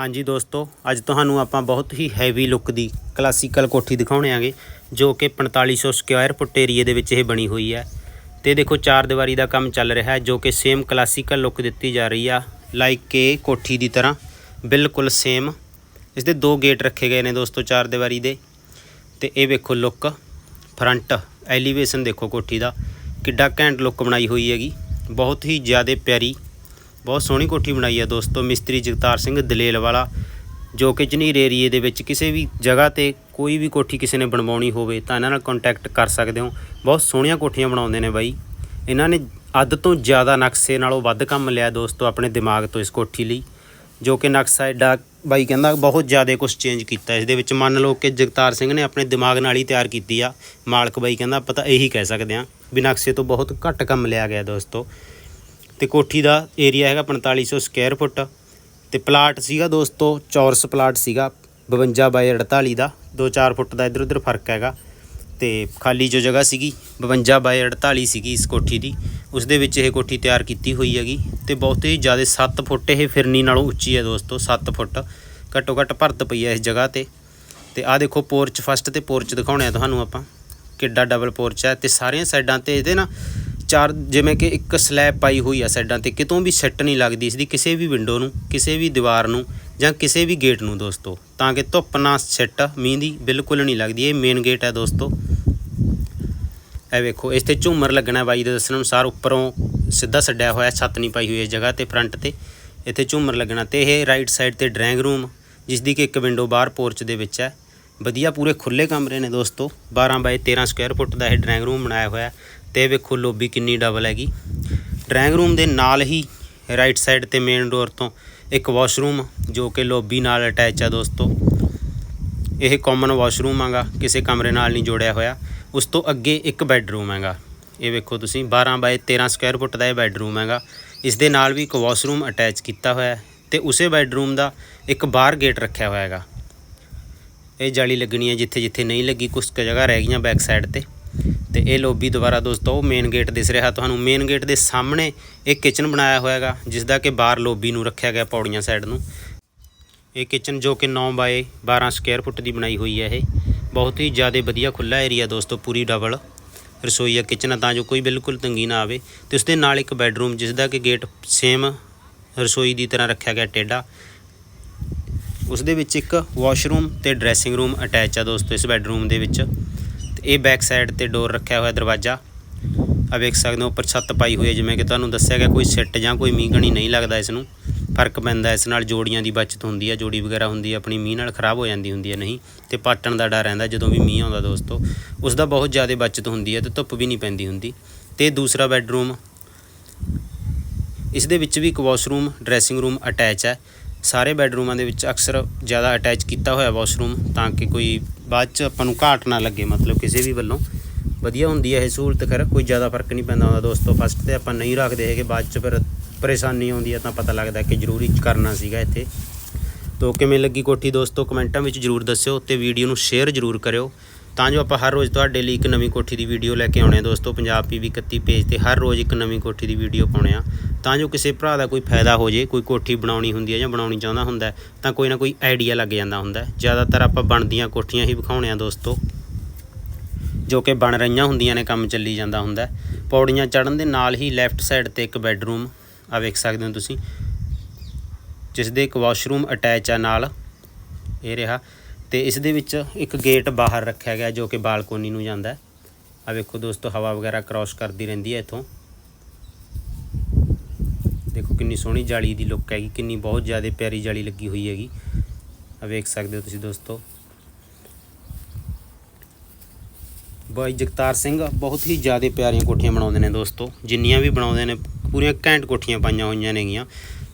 ਹਾਂਜੀ ਦੋਸਤੋ, ਅੱਜ ਤੁਹਾਨੂੰ ਆਪਾਂ ਬਹੁਤ ਹੀ ਹੈਵੀ ਲੁੱਕ ਦੀ ਕਲਾਸੀਕਲ ਕੋਠੀ ਦਿਖਾਉਣੇ ਆਂਗੇ, ਜੋ ਕਿ 4500 ਸਕੁਆਇਰ ਫੁੱਟ ਏਰੀਏ ਦੇ ਵਿੱਚ ਇਹ ਬਣੀ ਹੋਈ ਹੈ। ਤੇ ਦੇਖੋ, ਚਾਰ ਦੀਵਾਰੀ ਦਾ ਕੰਮ ਚੱਲ ਰਿਹਾ ਹੈ, ਜੋ ਕਿ ਸੇਮ ਕਲਾਸੀਕਲ ਲੁੱਕ ਦਿੱਤੀ ਜਾ ਰਹੀ ਆ ਲਾਈਕ ਕਿ ਕੋਠੀ ਦੀ ਤਰ੍ਹਾਂ। ਬਿਲਕੁਲ ਸੇਮ ਇਸ ਦੇ ਦੋ ਗੇਟ ਰੱਖੇ ਗਏ ਨੇ ਦੋਸਤੋ, ਚਾਰ ਦੀਵਾਰੀ ਦੇ। ਤੇ ਇਹ ਵੇਖੋ ਲੁੱਕ ਫਰੰਟ ਐਲੀਵੇਸ਼ਨ ਦੇਖੋ ਕੋਠੀ ਦਾ। ਕਿੱਡਾ ਘੈਂਟ ਲੁੱਕ ਬਣਾਈ ਹੋਈ ਹੈਗੀ। ਬਹੁਤ ਹੀ ਜ਼ਿਆਦਾ ਪਿਆਰੀ ਬਹੁਤ ਸੋਹਣੀ ਕੋਠੀ ਬਣਾਈ ਹੈ ਦੋਸਤੋ, ਮਿਸਤਰੀ ਜਗਤਾਰ ਸਿੰਘ ਦਲੇਲ ਵਾਲਾ, ਜੋ ਕਿ ਝਨੀਰ ਏਰੀਏ ਦੇ ਵਿੱਚ ਕਿਸੇ ਵੀ ਜਗ੍ਹਾ ਤੇ ਕੋਈ ਵੀ ਕੋਠੀ ਕਿਸੇ ਨੇ ਬਣਵਾਉਣੀ ਹੋਵੇ ਤਾਂ ਇਹਨਾਂ ਨਾਲ ਕੰਟੈਕਟ ਕਰ ਸਕਦੇ ਹੋ। ਬਹੁਤ ਸੋਹਣੀਆਂ ਕੋਠੀਆਂ ਬਣਾਉਂਦੇ ਨੇ ਬਾਈ। ਇਹਨਾਂ ਨੇ ਅੱਧ ਤੋਂ ਜ਼ਿਆਦਾ ਨਕਸ਼ੇ ਨਾਲੋਂ ਵੱਧ ਕੰਮ ਲਿਆ ਦੋਸਤੋ ਆਪਣੇ ਦਿਮਾਗ ਤੋਂ ਇਸ ਕੋਠੀ ਲਈ, ਜੋ ਕਿ ਨਕਸ਼ਾ ਐਡਾ ਬਾਈ ਕਹਿੰਦਾ ਬਹੁਤ ਜ਼ਿਆਦਾ ਕੁਝ ਚੇਂਜ ਕੀਤਾ। ਇਸ ਦੇ ਵਿੱਚ ਮੰਨ ਲਓ ਕਿ ਜਗਤਾਰ ਸਿੰਘ ਨੇ ਆਪਣੇ ਦਿਮਾਗ ਨਾਲ ਹੀ ਤਿਆਰ ਕੀਤੀ ਆ। ਮਾਲਕ ਬਾਈ ਕਹਿੰਦਾ ਆਪਾਂ ਤਾਂ ਇਹੀ ਕਹਿ ਸਕਦੇ ਹਾਂ ਵੀ ਨਕਸ਼ੇ ਤੋਂ ਬਹੁਤ ਘੱਟ ਕੰਮ ਲਿਆ ਗਿਆ ਦੋਸਤੋ। ਤੇ ਕੋਠੀ ਦਾ ਏਰੀਆ ਹੈਗਾ 4500 ਸਕੁਅਰ ਫੁੱਟ ਤੇ ਪਲਾਟ ਸੀਗਾ ਦੋਸਤੋ, ਚੌਰਸ ਪਲਾਟ ਸੀਗਾ 52 ਬਾਈ 48 ਦਾ 2-4 ਫੁੱਟ ਦਾ ਇਧਰ ਉਧਰ ਫ਼ਰਕ ਹੈਗਾ। ਤੇ ਖਾਲੀ ਜੋ ਜਗ੍ਹਾ ਸੀਗੀ 52 ਬਾਈ 48 ਸੀਗੀ ਇਸ ਕੋਠੀ ਦੀ, ਉਸ ਦੇ ਵਿੱਚ ਇਹ ਕੋਠੀ ਤਿਆਰ ਕੀਤੀ ਹੋਈ ਹੈਗੀ। ਤੇ ਬਹੁਤ ਹੀ ਜ਼ਿਆਦਾ 7 ਫੁੱਟ ਇਹ ਫਿਰਨੀ ਨਾਲੋਂ ਉੱਚੀ ਹੈ ਦੋਸਤੋ 7 ਫੁੱਟ। ਘੱਟੋ ਘੱਟ ਭਰਤ ਪਈ ਹੈ ਇਸ ਜਗ੍ਹਾ ਤੇ। ਤੇ ਆਹ ਦੇਖੋ ਪੋਰਚ ਫਸਟ ਤੇ ਪੋਰਚ ਦਿਖਾਉਣੇ ਆ ਤੁਹਾਨੂੰ ਆਪਾਂ, ਕਿੱਡਾ ਡਬਲ ਪੋਰਚ ਹੈ। ਤੇ ਸਾਰੀਆਂ ਸਾਈਡਾਂ ਤੇ ਇਹਦੇ ਨਾ ਚਾਰ ਜਿਵੇਂ ਕਿ ਇੱਕ ਸਲੈਬ ਪਾਈ ਹੋਈ ਆ ਸਾਈਡਾਂ ਤੇ, ਕਿਤੋਂ ਵੀ ਸੈੱਟ ਨਹੀਂ ਲੱਗਦੀ ਇਸ ਦੀ ਕਿਸੇ ਵੀ ਵਿੰਡੋ ਨੂੰ, ਕਿਸੇ ਵੀ ਦੀਵਾਰ ਨੂੰ ਜਾਂ ਕਿਸੇ ਵੀ ਗੇਟ ਨੂੰ ਦੋਸਤੋ। ਤਾਂ ਕਿ ਧੁੱਪ ਨਾ ਸੈੱਟ, ਮੀਂਹ ਦੀ ਬਿਲਕੁਲ ਨਹੀਂ ਲੱਗਦੀ, ਇਹ ਮੇਨ ਗੇਟ ਹੈ ਦੋਸਤੋ। ਇਹ ਵੇਖੋ, ਇਸ ਤੇ ਝੂਮਰ ਲੱਗਣਾ ਬਾਈ ਦੇ ਦੱਸਣ ਅਨੁਸਾਰ ਉੱਪਰੋਂ ਸਿੱਧਾ ਛੱਡਿਆ ਹੋਇਆ, ਛੱਤ ਨਹੀਂ ਪਾਈ ਹੋਈ ਇਸ ਜਗ੍ਹਾ ਤੇ ਫਰੰਟ ਤੇ। ਇੱਥੇ ਝੂਮਰ ਲੱਗਣਾ ਤੇ ਇਹ ਰਾਈਟ ਸਾਈਡ ਤੇ ਡਰਾਇੰਗ ਰੂਮ ਜਿਸ ਦੀ ਕਿ ਇੱਕ ਵਿੰਡੋ ਬਾਹਰ ਪੋਰਚ ਦੇ ਵਿੱਚ ਹੈ। ਵਧੀਆ ਪੂਰੇ ਖੁੱਲੇ ਕਮਰੇ ਨੇ ਦੋਸਤੋ 12 ਬਾਏ 13 ਸਕੁਅਰ ਫੁੱਟ ਦਾ ਇਹ ਡਰਾਇੰਗ ਰੂਮ ਬਣਾਇਆ ਹੋਇਆ। ਤੇ ਇਹ ਵੇਖੋ ਲੋਬੀ ਕਿੰਨੀ ਡਬਲ ਹੈਗੀ। ਡਰਾਇੰਗ ਰੂਮ ਦੇ ਨਾਲ ਹੀ ਰਾਈਟ ਸਾਈਡ ਤੇ ਮੇਨ ਡੋਰ ਤੋਂ ਇੱਕ ਵਾਸ਼ਰੂਮ ਜੋ ਕਿ ਲੋਬੀ ਨਾਲ ਅਟੈਚ ਆ ਦੋਸਤੋ। ਇਹ ਕਾਮਨ ਵਾਸ਼ਰੂਮ ਆਗਾ, ਕਿਸੇ ਕਮਰੇ ਨਾਲ ਨਹੀਂ ਜੋੜਿਆ ਹੋਇਆ। ਉਸ ਤੋਂ ਅੱਗੇ ਇੱਕ ਬੈੱਡਰੂਮ ਹੈਗਾ। ਇਹ ਵੇਖੋ ਤੁਸੀਂ 12 ਬਾਏ 13 ਸਕੁਅਰ ਫੁੱਟ ਦਾ ਇਹ ਬੈੱਡਰੂਮ ਹੈਗਾ। ਇਸ ਦੇ ਨਾਲ ਵੀ ਇੱਕ ਵਾਸ਼ਰੂਮ ਅਟੈਚ ਕੀਤਾ ਹੋਇਆ ਹੈ ਤੇ ਉਸੇ ਬੈੱਡਰੂਮ ਦਾ ਇੱਕ ਬਾਹਰ ਗੇਟ ਰੱਖਿਆ ਹੋਇਆ ਹੈਗਾ। ਇਹ ਜਾਲੀ ਲੱਗਣੀ ਹੈ ਜਿੱਥੇ ਜਿੱਥੇ ਨਹੀਂ ਲੱਗੀ ਕੁਝ ਕੁ ਜਗ੍ਹਾ ਰਹਿ ਗਈਆਂ ਬੈਕ ਸਾਈਡ ਤੇ। ਤੇ ਇਹ ਲੋਬੀ ਦੁਬਾਰਾ ਦੋਸਤੋ ਮੇਨ ਗੇਟ ਦਿਸ ਰਿਹਾ ਤੁਹਾਨੂੰ। ਮੇਨ ਗੇਟ ਦੇ ਸਾਹਮਣੇ ਇੱਕ ਕਿਚਨ ਬਣਾਇਆ ਹੋਇਆ ਹੈਗਾ ਜਿਸ ਦਾ ਕਿ ਬਾਹਰ ਲੋਬੀ ਨੂੰ ਰੱਖਿਆ ਗਿਆ ਪੌੜੀਆਂ ਸਾਈਡ ਨੂੰ। ਇਹ ਕਿਚਨ ਜੋ ਕਿ 9 ਬਾਏ 12 ਸਕੁਅਰ ਫੁੱਟ ਦੀ ਬਣਾਈ ਹੋਈ ਹੈ ਇਹ। ਬਹੁਤ ਹੀ ਜ਼ਿਆਦਾ ਵਧੀਆ ਖੁੱਲਾ ਏਰੀਆ ਦੋਸਤੋ, ਪੂਰੀ ਡਬਲ ਰਸੋਈ ਆ ਕਿਚਨ ਆ, ਤਾਂ ਜੋ ਕੋਈ ਬਿਲਕੁਲ ਤੰਗੀ ਨਾ ਆਵੇ। ਤੇ ਉਸ ਦੇ ਨਾਲ ਇੱਕ ਬੈੱਡਰੂਮ ਜਿਸ ਦਾ ਕਿ ਗੇਟ ਸੇਮ ਰਸੋਈ ਦੀ ਤਰ੍ਹਾਂ ਰੱਖਿਆ ਗਿਆ ਟੇਢਾ। ਉਸ ਦੇ ਵਿੱਚ ਇੱਕ ਵਾਸ਼ਰੂਮ ਤੇ ਡਰੈਸਿੰਗ ਰੂਮ ਅਟੈਚ ਆ ਦੋਸਤੋ, ਇਸ ਬੈੱਡਰੂਮ ਦੇ ਵਿੱਚ। ਇਹ ਬੈਕ ਸਾਈਡ ਤੇ ਡੋਰ ਰੱਖਿਆ ਹੋਇਆ ਦਰਵਾਜ਼ਾ। ਆ ਵੇਖ ਸਕਦੇ ਹੋ, ਉੱਪਰ ਛੱਤ ਪਾਈ ਹੋਈ ਹੈ, ਜਿਵੇਂ ਕਿ ਤੁਹਾਨੂੰ ਦੱਸਿਆ ਗਿਆ, ਕੋਈ ਸਿੱਟ ਜਾਂ ਕੋਈ ਮੀਂਹ ਕਣੀ ਨਹੀਂ ਲੱਗਦਾ ਇਸ ਨੂੰ। ਫ਼ਰਕ ਪੈਂਦਾ ਇਸ ਨਾਲ, ਜੋੜੀਆਂ ਦੀ ਬਚਤ ਹੁੰਦੀ ਹੈ, ਜੋੜੀ ਵਗੈਰਾ ਹੁੰਦੀ ਹੈ, ਆਪਣੀ ਮੀਂਹ ਨਾਲ ਖਰਾਬ ਹੋ ਜਾਂਦੀ ਹੁੰਦੀ ਹੈ, ਨਹੀਂ। ਤੇ ਪਾਟਣ ਦਾ ਡਰ ਰਹਿੰਦਾ, ਜਦੋਂ ਵੀ ਮੀਂਹ ਆਉਂਦਾ ਦੋਸਤੋ, ਉਸ ਦਾ ਬਹੁਤ ਜ਼ਿਆਦਾ ਬਚਤ ਹੁੰਦੀ ਹੈ ਤੇ ਧੁੱਪ ਵੀ ਨਹੀਂ ਪੈਂਦੀ ਹੁੰਦੀ। ਤੇ ਦੂਸਰਾ ਬੈੱਡਰੂਮ ਇਸ ਦੇ ਵਿੱਚ ਵੀ ਇੱਕ ਵਾਸ਼ਰੂਮ ਡਰੈਸਿੰਗ ਰੂਮ ਅਟੈਚ ਹੈ। ਸਾਰੇ ਬੈੱਡਰੂਮਾਂ ਦੇ ਵਿੱਚ ਅਕਸਰ ਜ਼ਿਆਦਾ ਅਟੈਚ ਕੀਤਾ ਹੋਇਆ ਵਾਸ਼ਰੂਮ ਤਾਂ ਕਿ ਕੋਈ ਬਾਅਦ ਚ ਆਪਾਂ ਨੂੰ ਘਾਟ ਨਾ ਲੱਗੇ, ਮਤਲਬ ਕਿਸੇ ਵੀ ਵੱਲੋਂ। ਵਧੀਆ ਹੁੰਦੀ ਹੈ ਇਹ ਸਹੂਲਤ ਕਰ ਕੋਈ ਜ਼ਿਆਦਾ ਫ਼ਰਕ ਨਹੀਂ ਪੈਂਦਾ ਹੁੰਦਾ ਦੋਸਤੋ। ਫਸਟ ਤੇ ਆਪਾਂ ਨਹੀਂ ਰੱਖਦੇ ਹੈਗੇ, ਬਾਅਦ ਚ ਫਿਰ ਪਰੇਸ਼ਾਨੀ ਆਉਂਦੀ ਹੈ ਤਾਂ ਪਤਾ ਲੱਗਦਾ ਕਿ ਜ਼ਰੂਰੀ ਕਰਨਾ ਸੀਗਾ ਇੱਥੇ। ਤੋ ਕਿਵੇਂ ਲੱਗੀ ਕੋਠੀ ਦੋਸਤੋ, ਕਮੈਂਟਾਂ ਵਿੱਚ ਜਰੂਰ ਦੱਸਿਓ ਤੇ ਵੀਡੀਓ ਨੂੰ ਸ਼ੇਅਰ ਜਰੂਰ ਕਰਿਓ। ਤਾਂ ਜੋ ਆਪਾਂ ਹਰ ਰੋਜ਼ ਤੁਹਾਡੇ ਲਈ ਇੱਕ ਨਵੀਂ ਕੋਠੀ ਦੀ ਵੀਡੀਓ ਲੈ ਕੇ ਆਉਣੇ ਆ ਦੋਸਤੋ। ਪੰਜਾਬ ਪੀਵੀ 31 ਪੇਜ ਤੇ ਹਰ ਰੋਜ਼ ਇੱਕ ਨਵੀਂ ਕੋਠੀ ਦੀ ਵੀਡੀਓ ਪਾਉਣੇ ਆ। ਤਾਂ ਜੋ ਕਿਸੇ ਭਰਾ ਦਾ ਕੋਈ ਫਾਇਦਾ ਹੋ ਜੇ, ਕੋਈ ਕੋਠੀ ਬਣਾਉਣੀ ਹੁੰਦੀ ਹੈ ਜਾਂ ਬਣਾਉਣੀ ਚਾਹੁੰਦਾ ਹੁੰਦਾ ਤਾਂ ਕੋਈ ਨਾ ਕੋਈ ਆਈਡੀਆ ਲੱਗ ਜਾਂਦਾ ਹੁੰਦਾ ਜ਼ਿਆਦਾਤਰ ਆਪਾਂ ਬਣਦੀਆਂ ਕੋਠੀਆਂ ਹੀ ਵਿਖਾਉਣੇ ਆ ਦੋਸਤੋ, ਜੋ ਕਿ ਬਣ ਰਹੀਆਂ ਹੁੰਦੀਆਂ ਨੇ, ਕੰਮ ਚੱਲੀ ਜਾਂਦਾ ਹੁੰਦਾ ਪੌੜੀਆਂ ਚੜਨ ਦੇ ਨਾਲ ਹੀ ਲੈਫਟ ਸਾਈਡ ਤੇ ਇੱਕ ਬੈੱਡਰੂਮ ਆ ਵੇਖ ਸਕਦੇ ਹੋ ਤੁਸੀਂ ਜਿਸ ਦੇ ਇੱਕ ਵਾਸ਼ਰੂਮ ਅਟੈਚ ਆ ਨਾਲ, ਇਹ ਰਿਹਾ। ਤੇ ਇਸ ਦੇ ਵਿੱਚ ਇੱਕ ਗੇਟ ਬਾਹਰ ਰੱਖਿਆ ਗਿਆ, ਜੋ ਕਿ ਬਾਲਕੋਨੀ ਨੂੰ ਜਾਂਦਾ ਹੈ। ਆ ਵੇਖੋ ਦੋਸਤੋ, ਹਵਾ ਵਗੈਰਾ ਕ੍ਰਾਸ ਕਰਦੀ ਰਹਿੰਦੀ ਹੈ ਇੱਥੋਂ। ਕਿੰਨੀ ਸੋਹਣੀ ਜਾਲੀ ਦੀ ਲੁੱਕ ਹੈਗੀ, ਕਿੰਨੀ ਬਹੁਤ ਜ਼ਿਆਦਾ ਪਿਆਰੀ ਜਾਲੀ ਲੱਗੀ ਹੋਈ ਹੈਗੀ। ਆ ਵੇਖ ਸਕਦੇ ਹੋ ਤੁਸੀਂ ਦੋਸਤੋ। ਬਾਈ ਜਗਤਾਰ ਸਿੰਘ ਬਹੁਤ ਹੀ ਜ਼ਿਆਦਾ ਪਿਆਰੀਆਂ ਕੋਠੀਆਂ ਬਣਾਉਂਦੇ ਨੇ ਦੋਸਤੋ। ਜਿੰਨੀਆਂ ਵੀ ਬਣਾਉਂਦੇ ਨੇ, ਪੂਰੀਆਂ ਘੈਂਟ ਕੋਠੀਆਂ ਪਾਈਆਂ ਹੋਈਆਂ ਨੇਗੀਆਂ।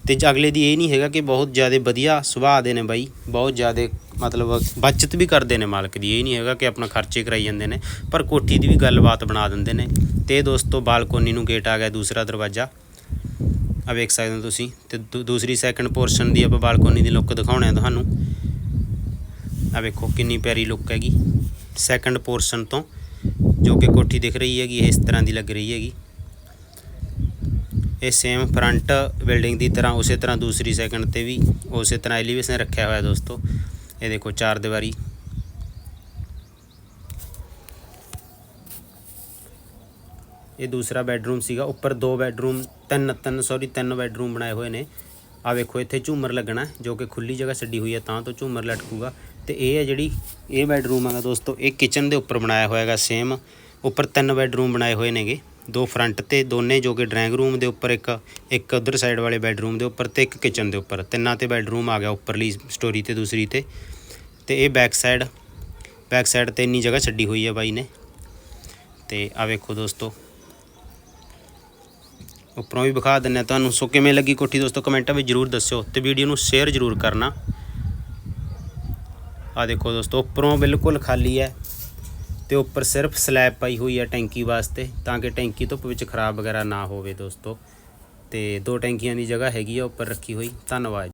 ਤੇ ਅਗਲੇ ਦੀ ਇਹ ਨਹੀਂ ਹੈਗਾ ਕਿ ਬਹੁਤ ਜ਼ਿਆਦਾ ਵਧੀਆ ਸੁਭਾਅ ਦੇ ਨੇ ਬਾਈ। ਬਹੁਤ ਜ਼ਿਆਦਾ ਮਤਲਬ ਬਚਤ ਵੀ ਕਰਦੇ ਨੇ ਮਾਲਕ ਦੀ। ਇਹ ਨਹੀਂ ਹੈਗਾ ਕਿ ਆਪਣਾ ਖਰਚੇ ਕਰਾਈ ਜਾਂਦੇ ਨੇ, ਪਰ ਕੋਠੀ ਦੀ ਵੀ ਗੱਲਬਾਤ ਬਣਾ ਦਿੰਦੇ ਨੇ। ਤੇ ਦੋਸਤੋ, ਬਾਲਕੋਨੀ ਨੂੰ ਗੇਟ ਆ ਗਿਆ ਦੂਸਰਾ ਦਰਵਾਜ਼ਾ। ਆ ਵੇਖ ਸਕਦੇ ਹੋ ਤੁਸੀਂ ਤੇ ਦੂ- ਦੂਸਰੀ ਸੈਕੰਡ ਪੋਰਸ਼ਨ ਦੀ ਆਪਾਂ ਬਾਲਕੋਨੀ ਦੀ ਲੁੱਕ ਦਿਖਾਉਣਾ ਆ ਤੁਹਾਨੂੰ। ਆ ਵੇਖੋ ਕਿੰਨੀ ਪਿਆਰੀ ਲੁੱਕ ਹੈਗੀ। ਸੈਕੰਡ ਪੋਰਸ਼ਨ ਤੋਂ ਜੋ ਕਿ ਕੋਠੀ ਦਿਖ ਰਹੀ ਹੈਗੀ, ਇਹ ਇਸ ਤਰ੍ਹਾਂ ਦੀ ਲੱਗ ਰਹੀ ਹੈਗੀ। ਇਹ ਸੇਮ ਫਰੰਟ ਬਿਲਡਿੰਗ ਦੀ ਤਰ੍ਹਾਂ, ਉਸੇ ਤਰ੍ਹਾਂ ਦੂਸਰੀ ਸੈਕੰਡ ਤੇ ਵੀ, ਉਸੇ ਤਰ੍ਹਾਂ ਐਲੀਵੇਸ਼ਨ ਰੱਖਿਆ ਹੋਇਆ ਦੋਸਤੋ। ਇਹ ਦੇਖੋ ਚਾਰ ਦੀਵਾਰੀ। ਇਹ ਦੂਸਰਾ ਬੈੱਡਰੂਮ ਸੀਗਾ, ਉੱਪਰ ਦੋ ਬੈੱਡਰੂਮ ਤਿੰਨ ਤਿੰਨ ਸੌਰੀ ਤਿੰਨ ਬੈਡਰੂਮ ਬਣਾਏ ਹੋਏ ਨੇ। ਆ ਵੇਖੋ, ਇੱਥੇ ਝੂਮਰ ਲੱਗਣਾ ਜੋ ਕਿ ਖੁੱਲੀ ਜਗ੍ਹਾ ਛੱਡੀ ਹੋਈ ਹੈ, ਤਾਂ ਤੋਂ ਝੂਮਰ ਲਟਕੂਗਾ। ਤੇ ਇਹ ਹੈ ਜਿਹੜੀ, ਇਹ ਬੈਡਰੂਮ ਹੈਗਾ ਦੋਸਤੋ, ਇਹ ਕਿਚਨ ਦੇ ਉੱਪਰ ਬਣਾਇਆ ਹੋਇਆ ਹੈਗਾ ਸੇਮ ਉੱਪਰ ਤਿੰਨ ਬੈੱਡਰੂਮ ਬਣਾਏ ਹੋਏ ਨੇਗੇ, ਦੋ ਫਰੰਟ ਤੇ, ਦੋਨੇ ਜੋ ਕਿ ਡਰਾਇੰਗ ਰੂਮ ਦੇ ਉੱਪਰ ਇੱਕ ਇੱਕ ਉਧਰ ਸਾਈਡ ਵਾਲੇ ਬੈਡਰੂਮ ਦੇ ਉੱਪਰ ਤੇ ਇੱਕ ਕਿਚਨ ਦੇ ਉੱਪਰ। ਤਿੰਨਾਂ ਤੇ ਬੈਡਰੂਮ ਆ ਗਿਆ ਉੱਪਰਲੀ ਸਟੋਰੀ ਤੇ ਦੂਸਰੀ ਤੇ। ਤੇ ਇਹ ਬੈਕ ਸਾਈਡ ਬੈਕ ਸਾਈਡ ਤੇ ਇੰਨੀ ਜਗ੍ਹਾ ਛੱਡੀ ਹੋਈ ਹੈ ਬਾਈ ਨੇ। ਤੇ ਆ ਵੇਖੋ ਦੋਸਤੋ ਉੱਪਰੋਂ ਵੀ ਵਿਖਾ ਦਿੰਨੇ ਤੁਹਾਨੂੰ। ਸੋ ਕਿਵੇਂ ਲੱਗੀ ਕੋਠੀ ਦੋਸਤੋ ਕਮੈਂਟਾਂ ਵਿੱਚ ਜਰੂਰ ਦੱਸਿਓ ਤੇ ਵੀਡੀਓ ਨੂੰ ਸ਼ੇਅਰ ਜਰੂਰ ਕਰਨਾ। ਆ ਦੇਖੋ ਦੋਸਤੋ, ਉੱਪਰੋਂ ਬਿਲਕੁਲ ਖਾਲੀ ਹੈ ਤੇ ਉੱਪਰ ਸਿਰਫ ਸਲੈਬ ਪਾਈ ਹੋਈ ਹੈ ਟੈਂਕੀ ਵਾਸਤੇ, ਤਾਂ ਕਿ ਟੈਂਕੀ ਧੁੱਪ ਵਿੱਚ ਖਰਾਬ ਵਗੈਰਾ ਨਾ ਹੋਵੇ ਦੋਸਤੋ। ਤੇ ਦੋ ਟੈਂਕੀਆਂ ਦੀ ਜਗ੍ਹਾ ਹੈਗੀ ਆ ਉੱਪਰ ਰੱਖੀ ਹੋਈ। ਧੰਨਵਾਦ।